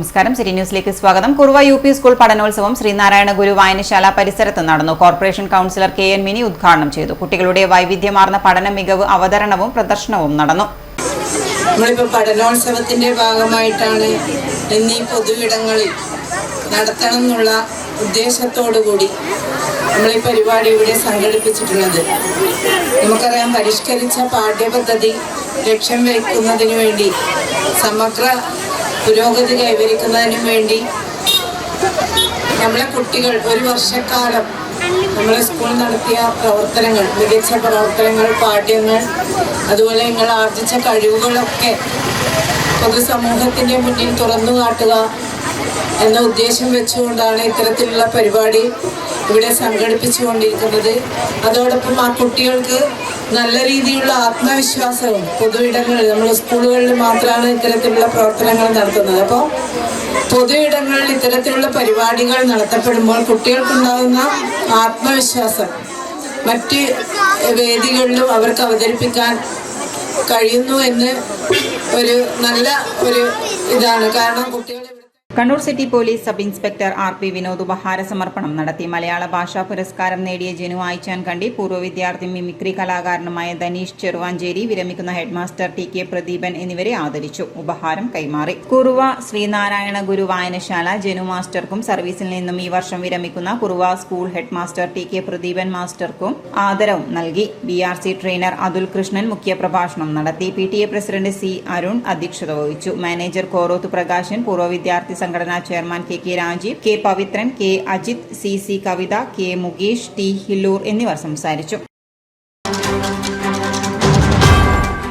നമസ്കാരം. സിറ്റി ന്യൂസിലേക്ക് സ്വാഗതം. കുറുവ യു പി സ്കൂൾ പഠനോത്സവം ശ്രീനാരായണ ഗുരു വായനശാല പരിസരത്ത് നടന്നു. Corporation councillor K N Mini ഉദ്ഘാടനം ചെയ്തു. കുട്ടികളുടെ വൈവിധ്യമാർന്ന പഠന മികവ് അവതരണവും പ്രദർശനവും നടന്നു. പഠനോത്സവത്തിന്റെ ഭാഗമായിട്ടാണ് എന്നീ പൊതുവിടങ്ങളിൽ നടത്തണം എന്നുള്ള ഉദ്ദേശത്തോടു കൂടി നമ്മൾ ഈ പരിപാടി ഇവിടെ സംഘടിപ്പിച്ചിട്ടുള്ളത്. നമുക്കറിയാം പരിഷ്കരിച്ച പാഠ്യപദ്ധതി ലക്ഷ്യം വയ്ക്കുന്നതിന് വേണ്ടി സമഗ്ര പുരോഗതി കൈവരിക്കുന്നതിനും വേണ്ടി നമ്മളെ കുട്ടികൾ ഒരു വർഷക്കാലം നമ്മളെ സ്കൂൾ നടത്തിയ പ്രവർത്തനങ്ങൾ മികച്ച പ്രവർത്തനങ്ങൾ പാഠ്യങ്ങൾ അതുപോലെ നിങ്ങൾ ആർജിച്ച കഴിവുകളൊക്കെ പൊതുസമൂഹത്തിന്റെ മുന്നിൽ തുറന്നു കാട്ടുക. എന്ന ഉദ്ദേശം വെച്ചുകൊണ്ടാണ് ഇത്തരത്തിലുള്ള പരിപാടി ഇവിടെ സംഘടിപ്പിച്ചുകൊണ്ടിരിക്കുന്നത്. അതോടൊപ്പം ആ കുട്ടികൾക്ക് നല്ല രീതിയിലുള്ള ആത്മവിശ്വാസവും പൊതുയിടങ്ങളിൽ നമ്മൾ സ്കൂളുകളിൽ മാത്രമാണ് ഇത്തരത്തിലുള്ള പ്രവർത്തനങ്ങൾ നടത്തുന്നത്. അപ്പോൾ പൊതു ഇടങ്ങളിൽ ഇത്തരത്തിലുള്ള പരിപാടികൾ നടത്തപ്പെടുമ്പോൾ കുട്ടികൾക്കുണ്ടാകുന്ന ആത്മവിശ്വാസം മറ്റ് വേദികളിലും അവർക്ക് അവതരിപ്പിക്കാൻ കഴിയുന്നു എന്ന് ഒരു നല്ല ഒരു ഇതാണ്. കാരണം കുട്ടികൾ Kannur city police sub inspector R P Vinod ഉപഹാര സമർപ്പണം നടത്തി. മലയാള ഭാഷാ പുരസ്കാരം നേടിയ ജനു ആയിച്ചാൻ കണ്ടി പൂർവ വിദ്യാർത്ഥി മിമിക്രി കലാകാരനുമായ ധനീഷ് ചെറുവാഞ്ചേരി വിരമിക്കുന്ന ഹെഡ്മാസ്റ്റർ ടി കെ പ്രദീപൻ എന്നിവരെ ആദരിച്ചു. ഉപഹാരം കൈമാറി. കുറുവ ശ്രീനാരായണ ഗുരു വായനശാല ജനു മാസ്റ്റർക്കും സർവീസിൽ നിന്നും ഈ വർഷം വിരമിക്കുന്ന Kuruva school headmaster T K Pradeepan മാസ്റ്റർക്കും ആദരവും നൽകി. B R C trainer Atul Krishnan മുഖ്യപ്രഭാഷണം നടത്തി. P T A president C Arun അധ്യക്ഷത വഹിച്ചു. മാനേജർ കോറോത്ത് പ്രകാശൻ പൂർവ വിദ്യാർത്ഥി സംഘടനാ chairman K K Rajeev K Pavithran K Ajith C C Kavitha K Mukesh T Hilloor എന്നിവർ സംസാരിച്ചു.